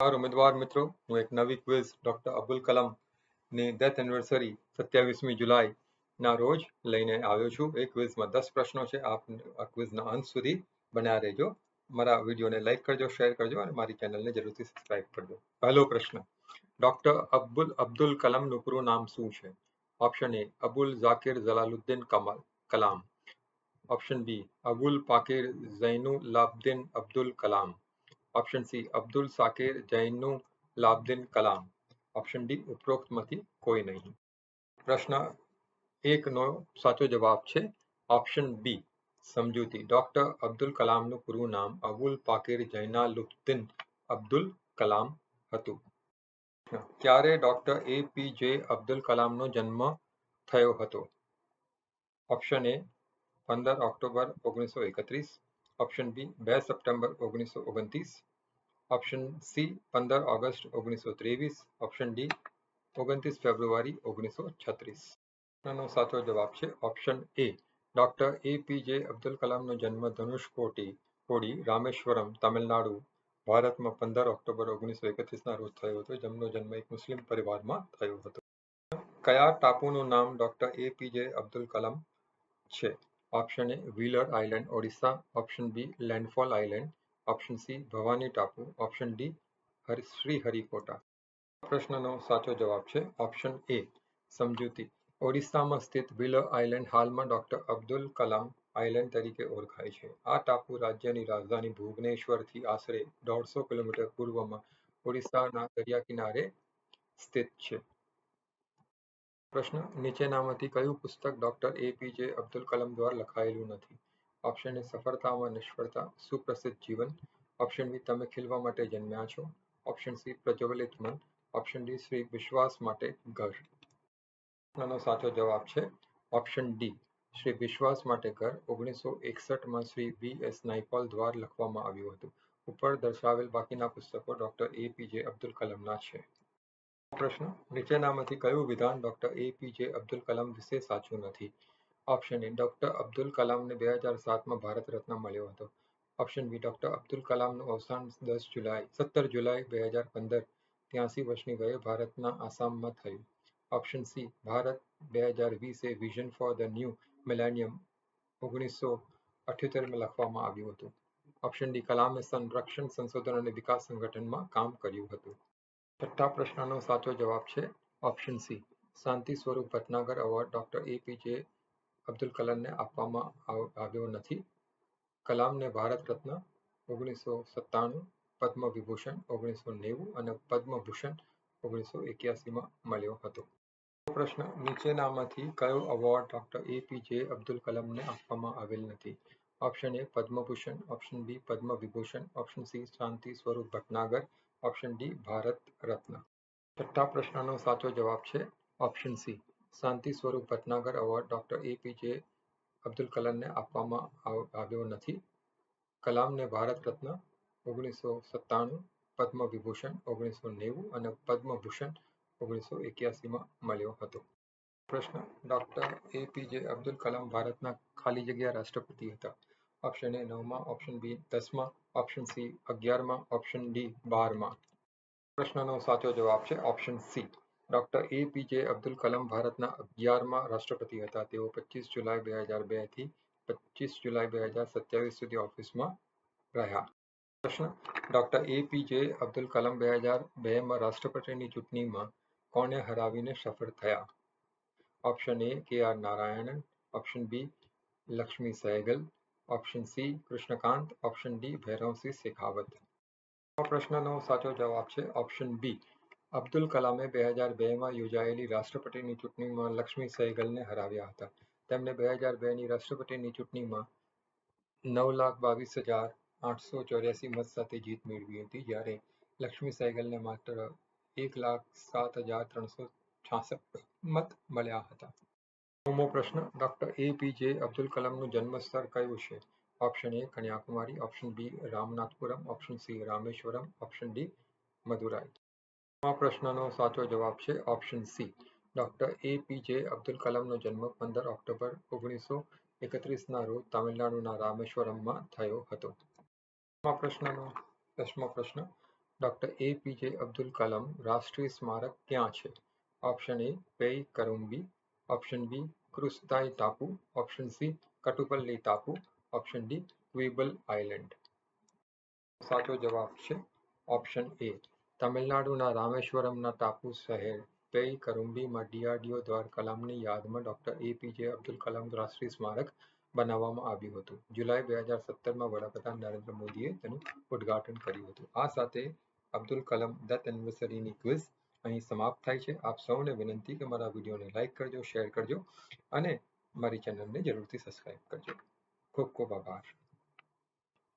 નમસ્કાર, ઉમેદવાર મિત્રો. હું એક નવી ક્વિઝ ડોક્ટર અબ્દુલ કલામની ડેથ એનિવર્સરી સત્યાવીસમી જુલાઈ ના રોજ લઈને આવ્યો છું. એ ક્વિઝમાં દસ પ્રશ્નો છે. આપ આ ક્વિઝના અંત સુધી બન્યા રહેજો. મારા વિડીયોને લાઈક કરજો શેર કરજો અને મારી ચેનલને જરૂરથી સબસ્ક્રાઇબ કરજો. પહેલો પ્રશ્ન ડોક્ટર અબ્દુલ અબ્દુલ કલામનું પૂરું નામ શું છે? Option A Abul Zakir Jalaluddin Kamal Kalam. Option B Abul Pakir Zainulabdeen Abdul Kalam. Option C Abdul Sakir Zainulabdeen Kalam option D ઉપરોક્તમાંથી કોઈ નહીં પ્રશ્ન એકનો સાચો જવાબ છે ઓપ્શન બી સમજૂતી ડોક્ટર અબ્દુલ કલામનું પૂરું નામ અબુલ પાકેર જૈના લુફ્દીન અબ્દુલ કલામ હતું ક્યારે ડોક્ટર એ પી જે અબ્દુલ કલામનો જન્મ થયો હતો ઓપ્શન એ પંદર ઓક્ટોબર ઓગણીસો એકત્રીસ ઓપ્શન બી બે સપ્ટેમ્બર ઓગણીસો ઓગણત્રીસ ઓપ્શન સી પંદર ઓગસ્ટ ઓગણીસો ત્રેવીસ. ઓપ્શન ડી ઓગણત્રીસ ફેબ્રુઆરી ઓગણીસો છત્રીસ. પ્રશ્નનો સાચો જવાબ છે ઓપ્શન એ ડોક્ટર એ પી જે અબ્દુલ કલામનો જન્મ ધનુષકોટી કોડી, રામેશ્વરમ, તમિલનાડુ. ભારતમાં પંદર ઓક્ટોબર ઓગણીસો એકત્રીસના રોજ થયો હતો. જેમનો જન્મ એક મુસ્લિમ પરિવારમાં થયો હતો. કયા ટાપુનું નામ ડોક્ટર એ પી જે અબ્દુલ કલામ છે? Option A Wheeler island Odisha option B landfall island option C, Bhavani ટાપુ. Option D Sriharikota. પ્રશ્નનો સાચો જવાબ છે ઓપ્શન એ, સમજૂતી. ઓડિશામાં સ્થિત વિલો આઇલેન્ડ હાલમાં ડોક્ટર અબ્દુલ કલામ આઇલેન્ડ તરીકે ઓળખાય છે. આ ટાપુ રાજ્યની રાજધાની ભુવનેશ્વરથી આશરે દોઢસો કિલોમીટર પૂર્વમાં ઓડિશાના દરિયા કિનારે સ્થિત છે. પ્રશ્ન, નીચેનામાંથી કયું પુસ્તક ડોક્ટર એપીજે અબ્દુલ કલામ દ્વારા લખાયેલું નથી? ઓપ્શન એ સફળતામાં નિષ્ફળતા, સુપ્રસિદ્ધ જીવન. ઓપ્શન બી તમે ખીલવા માટે જન્મ્યા છો. ઓપ્શન સી પ્રજ્વલિત મન. ઓપ્શન ડી શ્રી વિશ્વાસ માટે ઘર. પ્રશ્નનો સાચો જવાબ છે ઓપ્શન ડી શ્રી વિશ્વાસ માટે ઘર. ઓગણીસો એકસઠમાં શ્રી બી એસ નાઇપોલ દ્વારા લખવામાં આવ્યું હતું. ઉપર દર્શાવેલ બાકીના પુસ્તકો ડોક્ટર એપીજે અબ્દુલ કલામના છે. પ્રશ્ન, નીચેનામાંથી કયું વિધાન ડોક્ટર એપીજે અબ્દુલ કલામ વિશે સાચું નથી? ઓપ્શન એ ડોક્ટર અબ્દુલ કલામને બે હજાર સાતમાં ભારત રત્ન મળ્યો હતો. ઓપ્શન બી ડોક્ટર અબ્દુલ કલામનું અવસાન દસ જુલાઈ, સત્તર જુલાઈ બે હજાર પંદર, ત્યાંસી વર્ષની વયે ભારતના આસામમાં થયું. ઓપ્શન સી ભારત બે હજાર વીસે vision for the new millennium ઓગણીસો અઠ્યોતેરમાં લખવામાં આવ્યું હતું. ઓપ્શન ડી કલામે સંરક્ષણ સંશોધન અને વિકાસ સંગઠનમાં કામ કર્યું હતું. છઠ્ઠા પ્રશ્નનો સાચો જવાબ છે option C Shanti Swarup Bhatnagar award doctor APJ Abdul કલામને આપવામાં આવ્યો નથી. કલામને ભારત રત્ન ઓગણીસો સત્તાણું, પદ્મ ઓગણીસો નેવું અને પદ્મભૂષણ ઓગણીસો એક્યાસીમાં મળ્યો હતો. પ્રશ્ન નીચેનામાંથી કયો અવોર્ડ ડોક્ટર એપીજે અબ્દુલ કલામને આપવામાં આવેલ નથી? Option A Padma Bhushan option B Padma Vibhushan option C Shanti Swarup Bhatnagar option D Bharat Ratna. છઠ્ઠા પ્રશ્નનો સાચો જવાબ છે option C Shanti Swarup Bhatnagar award doctor APJ Abdul કલામને આપવામાં આવ્યો નથી. કલામને ભારત રત્ન ઓગણીસો સત્તાણું પદ્મ ઓગણીસો નેવું અને પદ્મભૂષણ ઓગણીસો એક્યાસીમાં મળ્યો હતો. પ્રશ્ન, ડોક્ટર એપીજે અબ્દુલ કલામ ભારતના ખાલી જગ્યા રાષ્ટ્રપતિ હતા. ઓપ્શન એ નવમાં, ઓપ્શન બી દસમાં, ઓપ્શન સી અગિયારમાં, ઓપ્શન ડી બારમાં. પ્રશ્નનો સાચો જવાબ છે option C. Doctor A Abdul Kalam ભારતના અગિયારમાં રાષ્ટ્રપતિ હતા. તેઓ પચીસ જુલાઈ બે હજાર બેથી પચીસ જુલાઈ બે હજાર સત્યાવીસ સુધી ઓફિસમાં રહ્યા. પ્રશ્ન, ડોક્ટર એ અબ્દુલ કલામ બે હજાર બેમાં રાષ્ટ્રપતિની ચૂંટણીમાં કોને હરાવીને સફળ થયા? Option A K R Narayanan, option B Lakshmi Sahgal option C Krishnakant, option D Bhairon Singh Shekhawat. આ પ્રશ્નનો સાચો જવાબ છે ઓપ્શન બી અબ્દુલ કલામે બે હજાર બેમાં યોજાયેલી રાષ્ટ્રપતિની ચૂંટણીમાં લક્ષ્મી સહેગલને હરાવ્યા હતા. તેમણે બે હજાર બેની રાષ્ટ્રપતિની ચૂંટણીમાં નવ લાખ બાવીસ હજાર આઠસો ચોર્યાસી મત સાથે જીત મેળવી હતી, જ્યારે લક્ષ્મી સહેગલને માત્ર એક લાખ સાત હજાર ત્રણસો છાસઠ મત મળ્યા હતા. નવમો પ્રશ્ન, ડોક્ટર એપીજે અબ્દુલ કલામનું જન્મસ્થળ કયું છે? Option A Kanyakumari, option B Ramanathapuram, option C Rameswaram, option D Madurai. આ પ્રશ્નનો સાચો જવાબ છે option C. Doctor A P Abdul કલામનો જન્મ પંદર ઓક્ટોબર ઓગણીસો એકત્રીસના રોજ તામિલનાડુના રામેશ્વરમમાં થયો હતો. આ પ્રશ્નનો દસમો પ્રશ્ન. ડોક્ટર એપીજે અબ્દુલ કલામ રાષ્ટ્રીય સ્મારક ક્યાં છે? Option A Pei Karumbu option B Kurusadai ટાપુ, ઓપ્શન સી કટુપલ્લી ટાપુ, ઓપ્શન ડી ક્વિબલ આઇલેન્ડ. સાચો જવાબ છે ઓપ્શન એ. તમિલનાડુના રામેશ્વરમના ટાપુ શહેર પેઈ કરુંબીમાં ડીઆરડીઓ દ્વારા કલામની યાદમાં ડોક્ટર એપીજે અબ્દુલ કલામ રાષ્ટ્રીય સ્મારક બનાવવામાં આવ્યું હતું. જુલાઈ બે હજાર સત્તરમાં વડાપ્રધાન નરેન્દ્ર મોદીએ તેનું ઉદ્ઘાટન કર્યું હતું. આ સાથે અબ્દુલ કલામ ડેથ એનિવર્સરીની ક્વિઝ અહીં સમાપ્ત થાય છે. આપ સૌને વિનંતી કે મારા વિડીયોને લાઇક કરજો, શેર કરજો અને મારી ચેનલને જરૂરથી સબસ્ક્રાઈબ કરજો. ખૂબ ખૂબ આભાર.